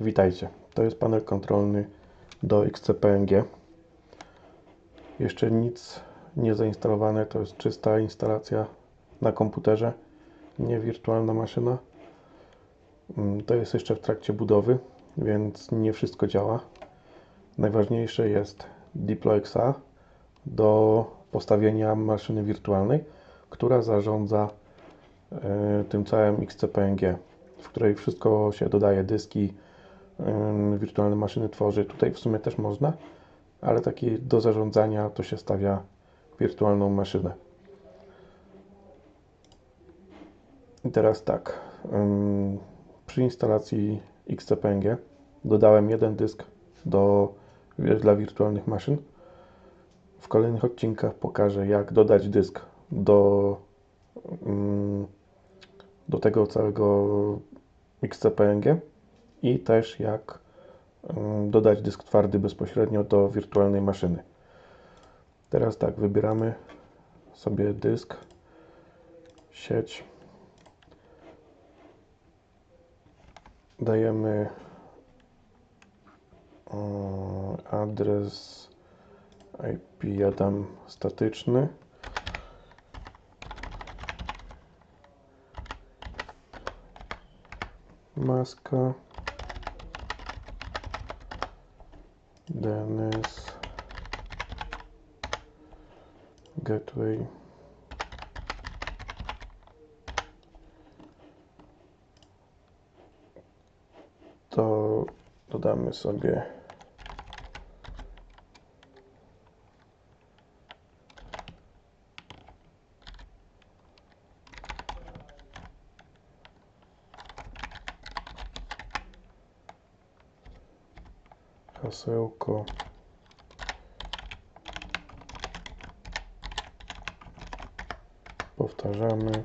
Witajcie. To jest panel kontrolny do XCPNG. Jeszcze nic nie zainstalowane, to jest czysta instalacja na komputerze, nie wirtualna maszyna. Mm, To jest jeszcze w trakcie budowy, więc nie wszystko działa. Najważniejsze jest DeployXA do postawienia maszyny wirtualnej, która zarządza e, tym całym XCPNG, w której wszystko się dodaje, dyski, wirtualne maszyny tworzy. Tutaj w sumie też można, ale taki do zarządzania to się stawia wirtualną maszynę. I teraz tak, przy instalacji XCPNG dodałem jeden dysk do, dla wirtualnych maszyn. W kolejnych odcinkach pokażę, jak dodać dysk do, do tego całego XCPNG i też jak dodać dysk twardy bezpośrednio do wirtualnej maszyny. Teraz tak, wybieramy sobie dysk, sieć, dajemy adres IP, ja dam statyczny. Maska. DNS. Gateway. To dodamy sobie hasełko. Powtarzamy.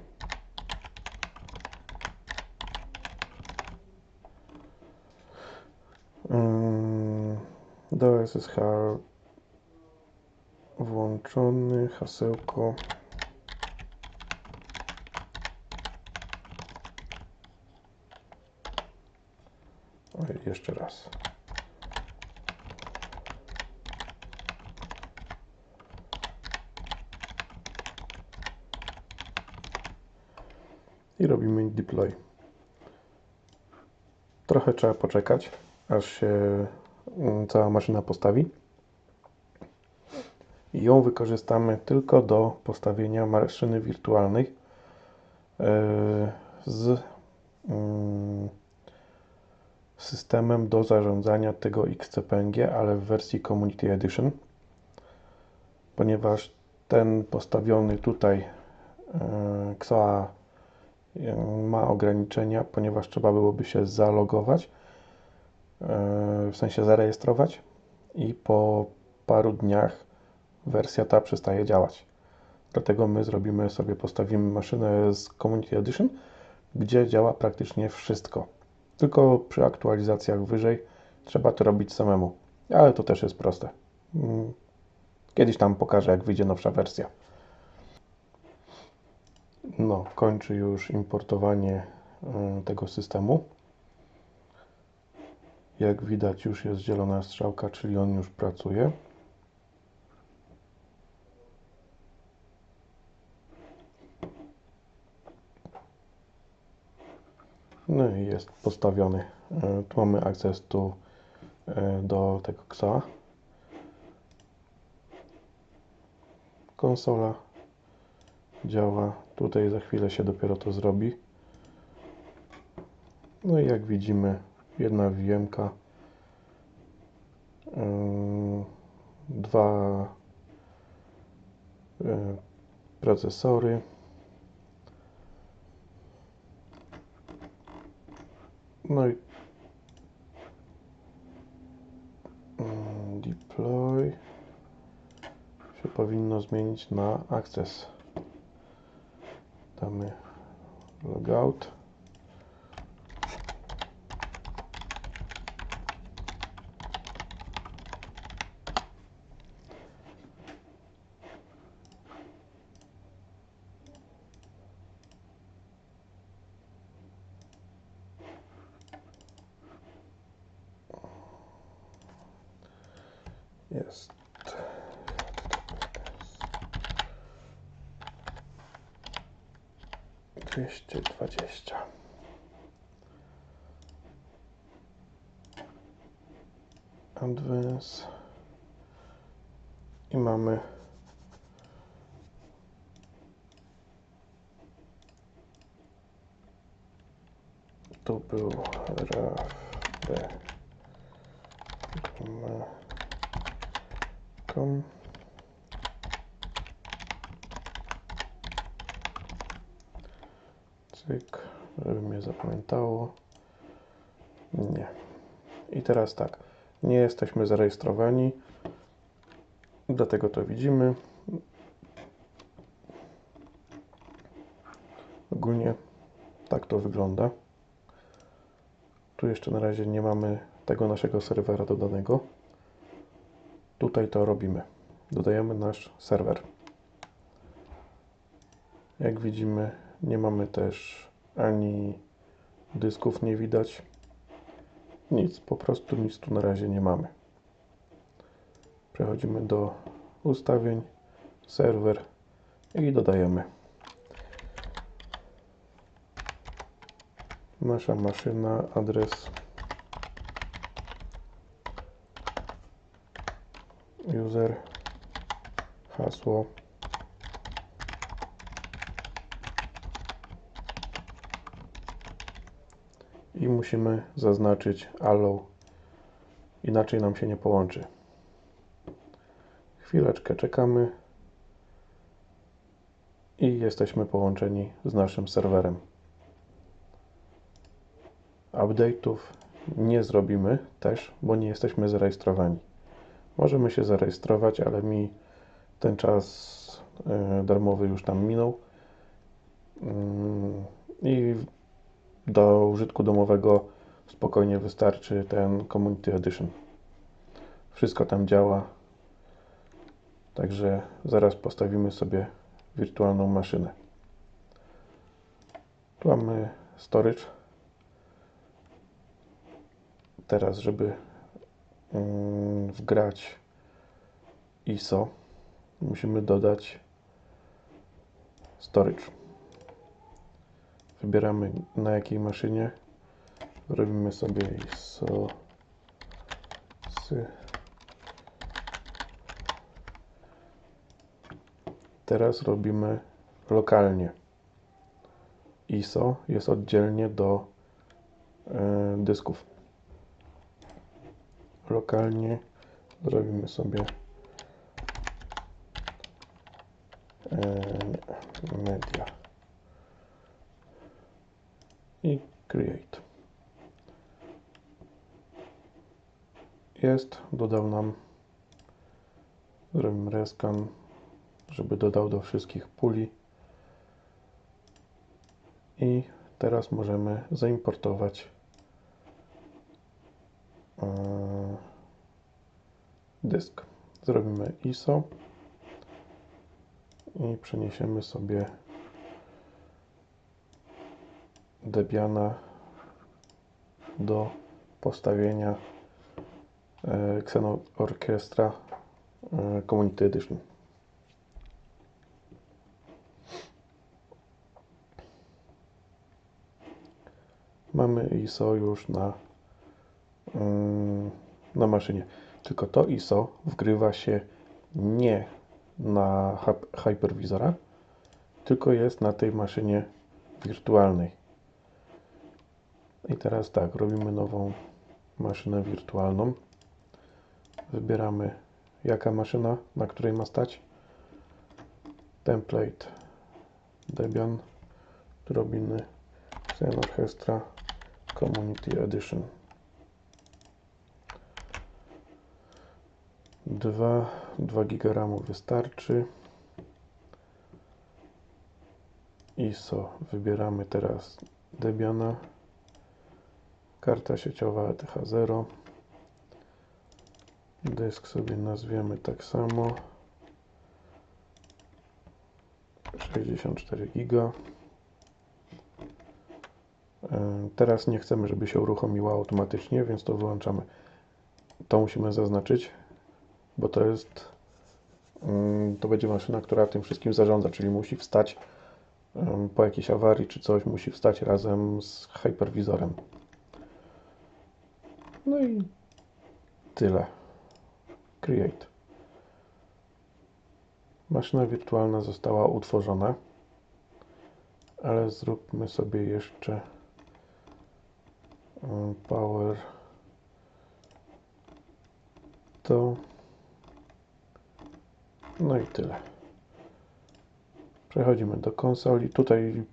Ym, Do SSH włączony, hasełko. Robimy deploy. Trochę trzeba poczekać, aż się mm, cała maszyna postawi. I ją wykorzystamy tylko do postawienia maszyny wirtualnej yy, z mm, systemem do zarządzania tego XCPNG, ale w wersji Community Edition, ponieważ ten postawiony tutaj yy, XOA ma ograniczenia, ponieważ trzeba byłoby się zalogować, e, w sensie zarejestrować i po paru dniach wersja ta przestaje działać. Dlatego my zrobimy sobie, postawimy maszynę z Community Edition, gdzie działa praktycznie wszystko. Tylko przy aktualizacjach wyżej trzeba to robić samemu, ale to też jest proste. Mm, Kiedyś tam pokażę, jak wyjdzie nowsza wersja. No, kończy już importowanie y, tego systemu. Jak widać, już jest zielona strzałka, czyli on już pracuje. No i jest postawiony. Y, Tu mamy akces tu y, do tego KSA. Konsola działa. Tutaj za chwilę się dopiero to zrobi. No i jak widzimy, jedna VM-ka, yy, dwa yy, procesory. No i yy, deploy się powinno zmienić na access. גם אה, לוגאוט. 220. Advance i mamy to był RAF D. Com. Cyk, żeby mnie zapamiętało. Nie. I teraz tak, nie jesteśmy zarejestrowani, dlatego to widzimy. Ogólnie tak to wygląda. Tu jeszcze na razie nie mamy tego naszego serwera dodanego. Tutaj to robimy. Dodajemy nasz serwer. Jak widzimy, nie mamy też ani dysków nie widać. Nic, po prostu nic tu na razie nie mamy. Przechodzimy do ustawień, serwer i dodajemy. Nasza maszyna, adres user, hasło. I musimy zaznaczyć allow, inaczej nam się nie połączy. Chwileczkę czekamy i jesteśmy połączeni z naszym serwerem. Update'ów nie zrobimy też, bo nie jesteśmy zarejestrowani. Możemy się zarejestrować, ale mi ten czas e, darmowy już tam minął. Mm, I do użytku domowego spokojnie wystarczy ten Community Edition. Wszystko tam działa. Także zaraz postawimy sobie wirtualną maszynę. Tu mamy storage. Teraz, żeby mm, wgrać ISO, musimy dodać storage. Wybieramy na jakiej maszynie. Robimy sobie ISO. Teraz robimy lokalnie. ISO jest oddzielnie do e, dysków. Lokalnie zrobimy sobie e, media i create. Jest, dodał nam zrobimy rescan, żeby dodał do wszystkich puli i teraz możemy zaimportować e, dysk. Zrobimy ISO i przeniesiemy sobie Debiana do postawienia e, Xenon Orchestra e, Community Edition. Mamy ISO już na, mm, na maszynie. Tylko to ISO wgrywa się nie na hy- hyperwizora, tylko jest na tej maszynie wirtualnej. I teraz tak, robimy nową maszynę wirtualną. Wybieramy jaka maszyna, na której ma stać. Template Debian. Robimy Xen Orchestra Community Edition. 2, 2 GB RAMu wystarczy. ISO wybieramy teraz Debiana. Karta sieciowa ETH0. Dysk sobie nazwiemy tak samo. 64 GB. E, Teraz nie chcemy, żeby się uruchomiła automatycznie, więc to wyłączamy. To musimy zaznaczyć. bo to jest mm, to będzie maszyna, która tym wszystkim zarządza, czyli musi wstać po jakiejś awarii czy coś, musi wstać razem z hyperwizorem. No i tyle. Create. Maszyna wirtualna została utworzona, ale zróbmy sobie jeszcze em, power to no i tyle. Przechodzimy do konsoli. Tutaj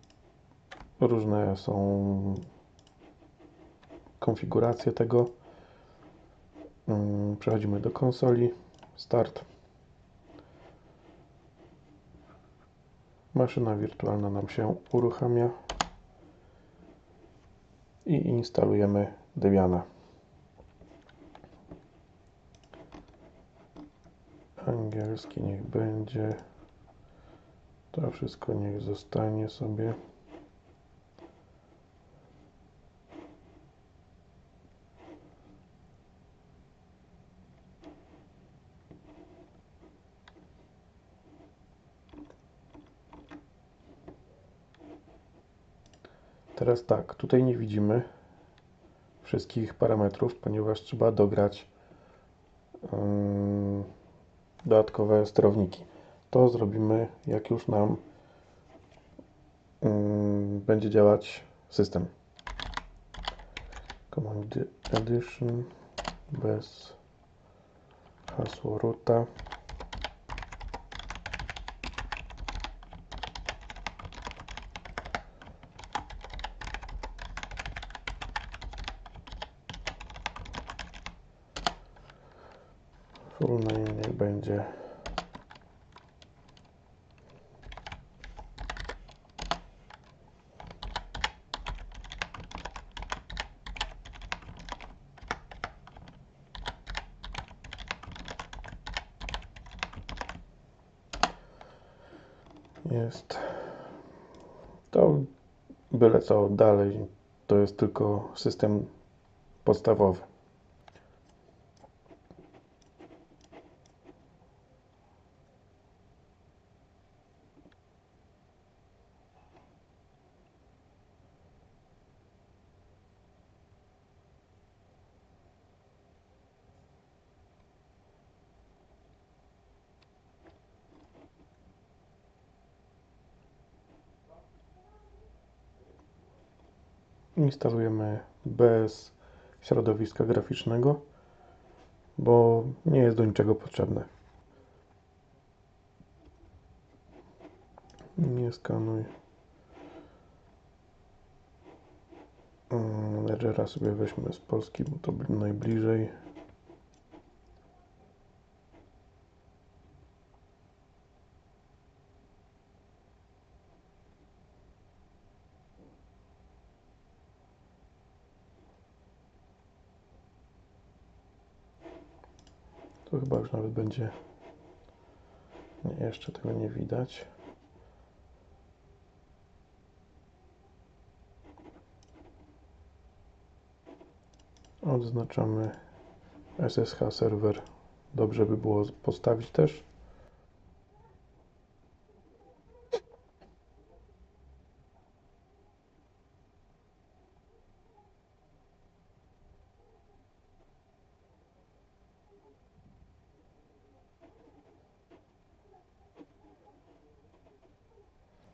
różne są konfiguracje tego. Mm, Przechodzimy do konsoli. Start. Maszyna wirtualna nam się uruchamia i instalujemy Debiana. Angielski niech będzie. To wszystko niech zostanie sobie. Teraz tak, tutaj nie widzimy wszystkich parametrów, ponieważ trzeba dograć dodatkowe sterowniki. To zrobimy, jak już nam będzie działać system. Command Edition bez hasło roota. Full name niech będzie jest. To byle co dalej. To jest tylko system podstawowy instalujemy bez środowiska graficznego bo nie jest do niczego potrzebne nie skanuj Mm, Ledgera sobie weźmy z Polski, bo to bli- najbliżej. Tu chyba już nawet będzie. Nie, jeszcze tego nie widać. Odznaczamy SSH serwer. Dobrze by było postawić też.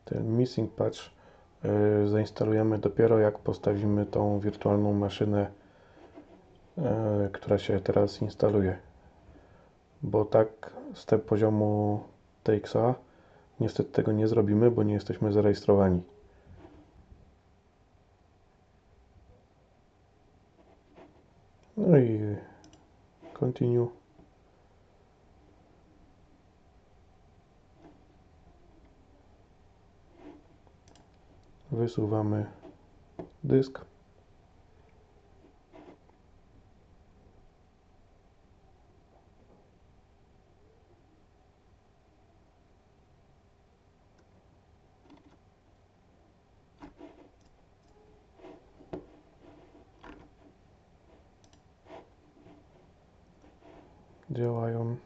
Ten missing patch y, zainstalujemy dopiero jak postawimy tą wirtualną maszynę, y, która się teraz instaluje. Bo tak z tego poziomu TXA niestety tego nie zrobimy, bo nie jesteśmy zarejestrowani. No i continue. Wysuwamy dysk. Działają.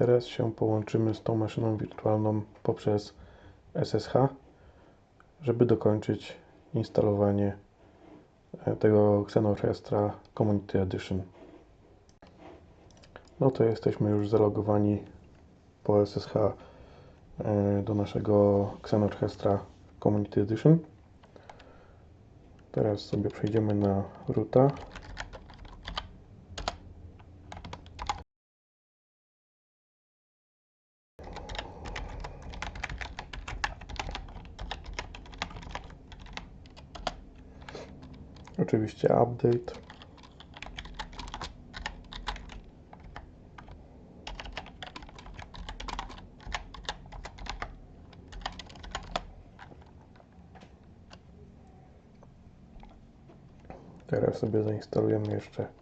Teraz się połączymy z tą maszyną wirtualną poprzez SSH, żeby dokończyć instalowanie e, tego Xenorchestra Community Edition. No to jesteśmy już zalogowani po SSH e, do naszego Xenorchestra Community Edition. Teraz sobie przejdziemy na roota. Oczywiście update. Teraz sobie zainstalujemy jeszcze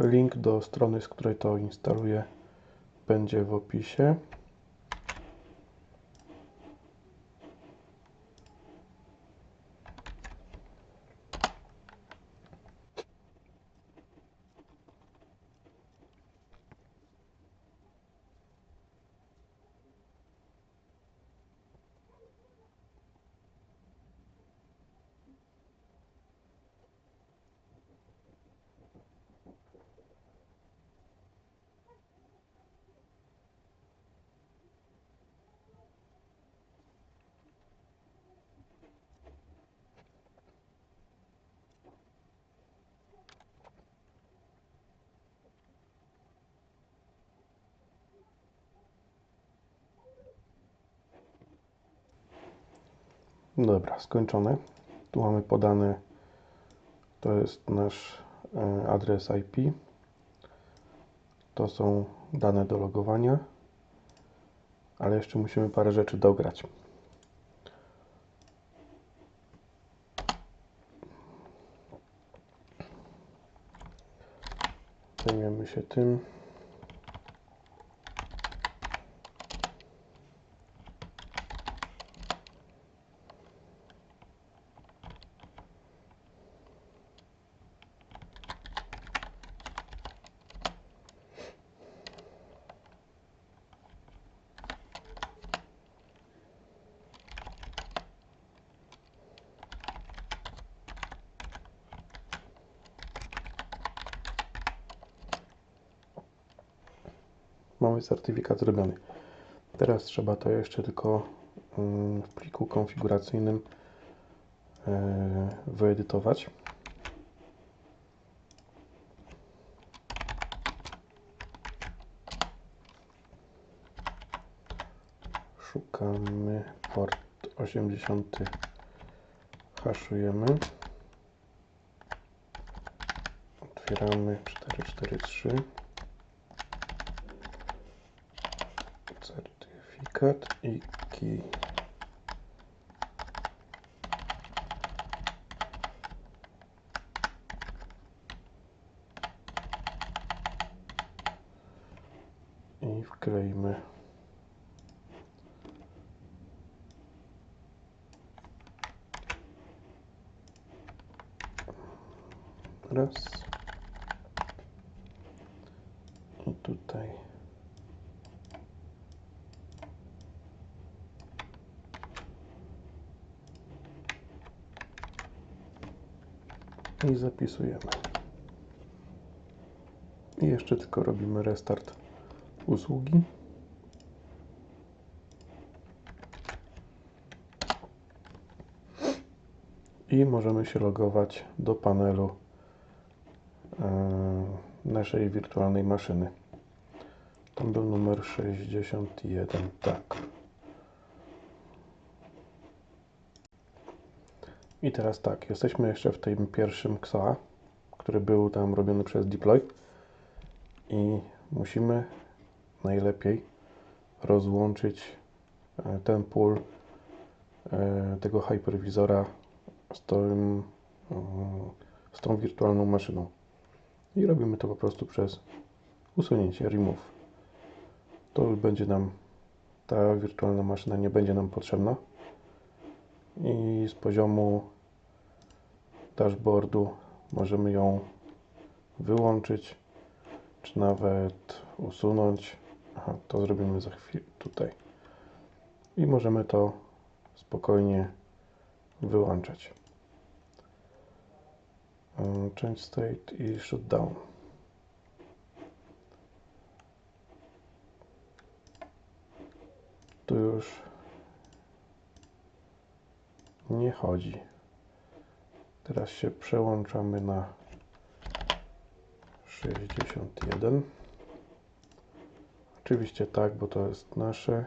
Link do strony, z której to instaluję, będzie w opisie. Dobra, skończone. Tu mamy podane, to jest nasz e, adres IP. To są dane do logowania, ale jeszcze musimy parę rzeczy dograć. Zajmiemy się tym. Mamy certyfikat zrobiony. Teraz trzeba to jeszcze tylko mm, w pliku konfiguracyjnym e, wyedytować. Szukamy port 80. Haszujemy. Otwieramy 443. Certyfikat i key. I zapisujemy. I jeszcze tylko robimy restart usługi. I możemy się logować do panelu e, naszej wirtualnej maszyny. Tam był numer 61, tak. I teraz tak, jesteśmy jeszcze w tym pierwszym XOA, który był tam robiony przez Deploy i musimy najlepiej rozłączyć e, ten pól e, tego hyperwizora z, tym, e, z tą wirtualną maszyną. I robimy to po prostu przez usunięcie remove. To już będzie nam ta wirtualna maszyna nie będzie nam potrzebna i z poziomu dashboardu możemy ją wyłączyć czy nawet usunąć. Aha, to zrobimy za chwilę tutaj. I możemy to spokojnie wyłączać. Yy, change state i shutdown tu już nie chodzi. Teraz się przełączamy na 61. Oczywiście tak, bo to jest nasze.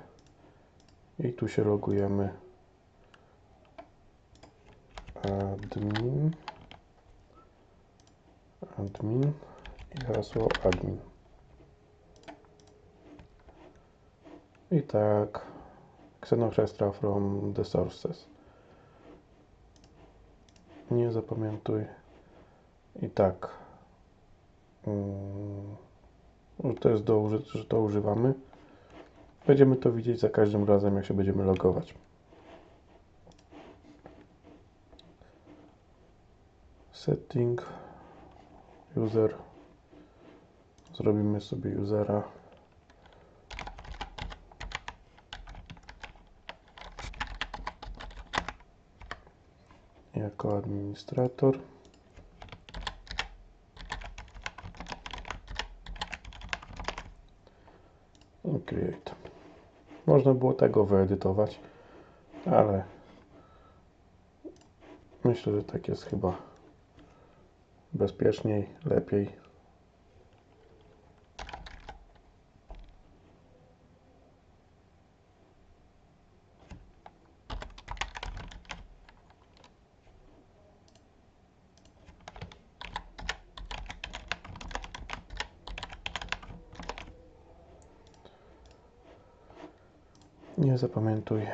I tu się logujemy. Admin. Admin i hasło admin. I tak Xenochrestra from the sources. Nie zapamiętuj. I tak. Mm, to jest do że to używamy. Będziemy to widzieć za każdym razem, jak się będziemy logować. Setting user. Zrobimy sobie usera. Jako administrator. I create. Można było tego wyedytować, ale myślę, że tak jest chyba bezpieczniej, lepiej. Nie zapamiętuj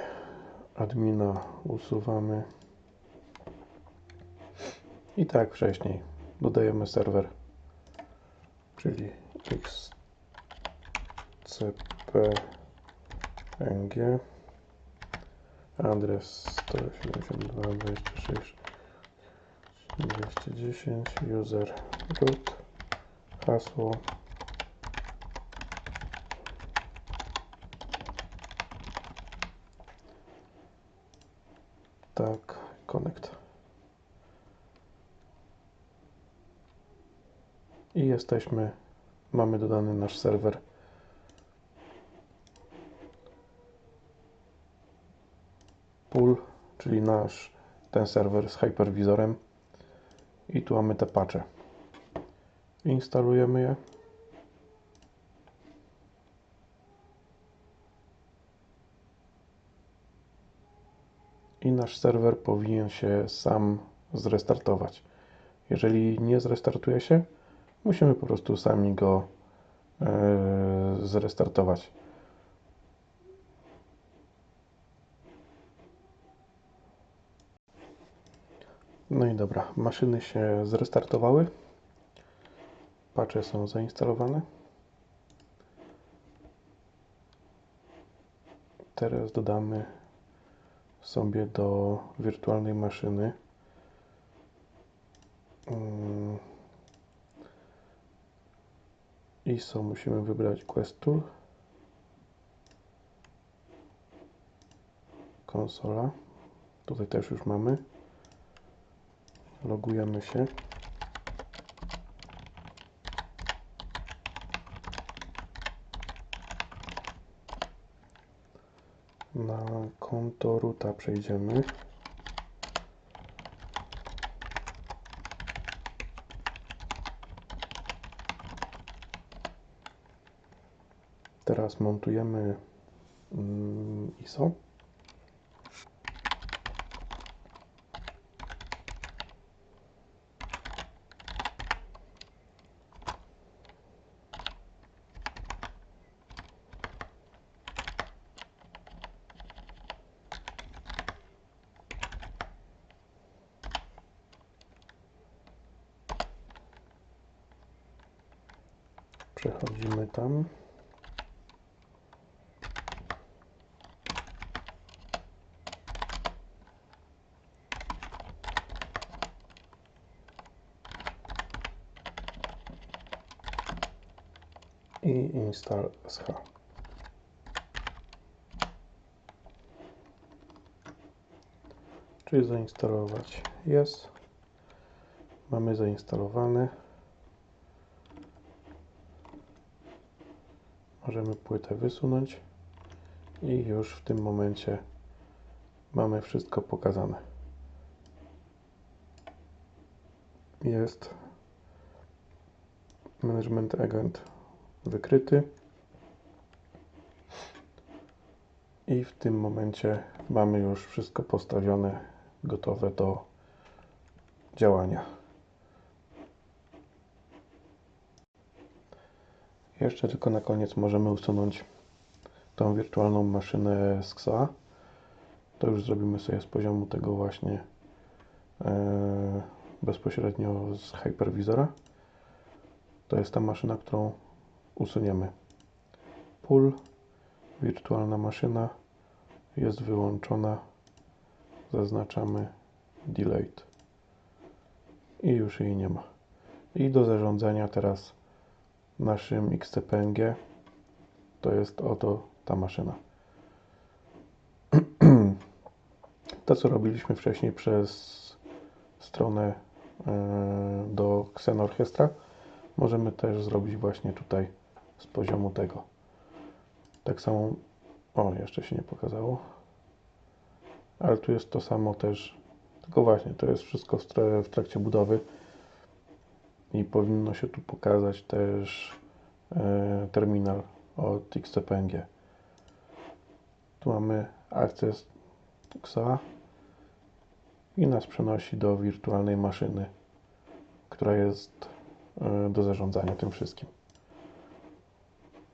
admina usuwamy. I tak wcześniej dodajemy serwer czyli xcpng adres 172.26.210 user root hasło tak, connect. I jesteśmy, mamy dodany nasz serwer. Pool, czyli nasz ten serwer z hyperwizorem. I tu mamy te patche. Instalujemy je. i nasz serwer powinien się sam zrestartować. Jeżeli nie zrestartuje się, musimy po prostu sami go e, zrestartować. No i dobra, maszyny się zrestartowały. Patche są zainstalowane. Teraz dodamy sobie do wirtualnej maszyny ISO musimy wybrać Quest Tool? Konsola. Tutaj też już mamy. Logujemy się. Na konto ruta przejdziemy. zmontujemy mm, ISO. Przechodzimy tam. Install SH. Czyli zainstalować jest. Mamy zainstalowane. Możemy płytę wysunąć i już w tym momencie mamy wszystko pokazane. Jest management agent wykryty i w tym momencie mamy już wszystko postawione, gotowe do działania. Jeszcze tylko na koniec możemy usunąć tą wirtualną maszynę z XA. To już zrobimy sobie z poziomu tego właśnie e, bezpośrednio z hyperwizora. To jest ta maszyna, którą usuniemy. Pull, wirtualna maszyna jest wyłączona. Zaznaczamy delete i już jej nie ma. I do zarządzania teraz naszym XCPNG to jest oto ta maszyna. To, co robiliśmy wcześniej przez stronę e, do Xen Orchestra, możemy też zrobić właśnie tutaj z poziomu tego. Tak samo, o, jeszcze się nie pokazało, ale tu jest to samo też, tylko właśnie, to jest wszystko w, tra- w trakcie budowy i powinno się tu pokazać też e, terminal od XCPNG. Tu mamy akces XA i nas przenosi do wirtualnej maszyny, która jest e, do zarządzania tym wszystkim.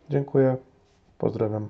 Dziękuję, pozdrawiam.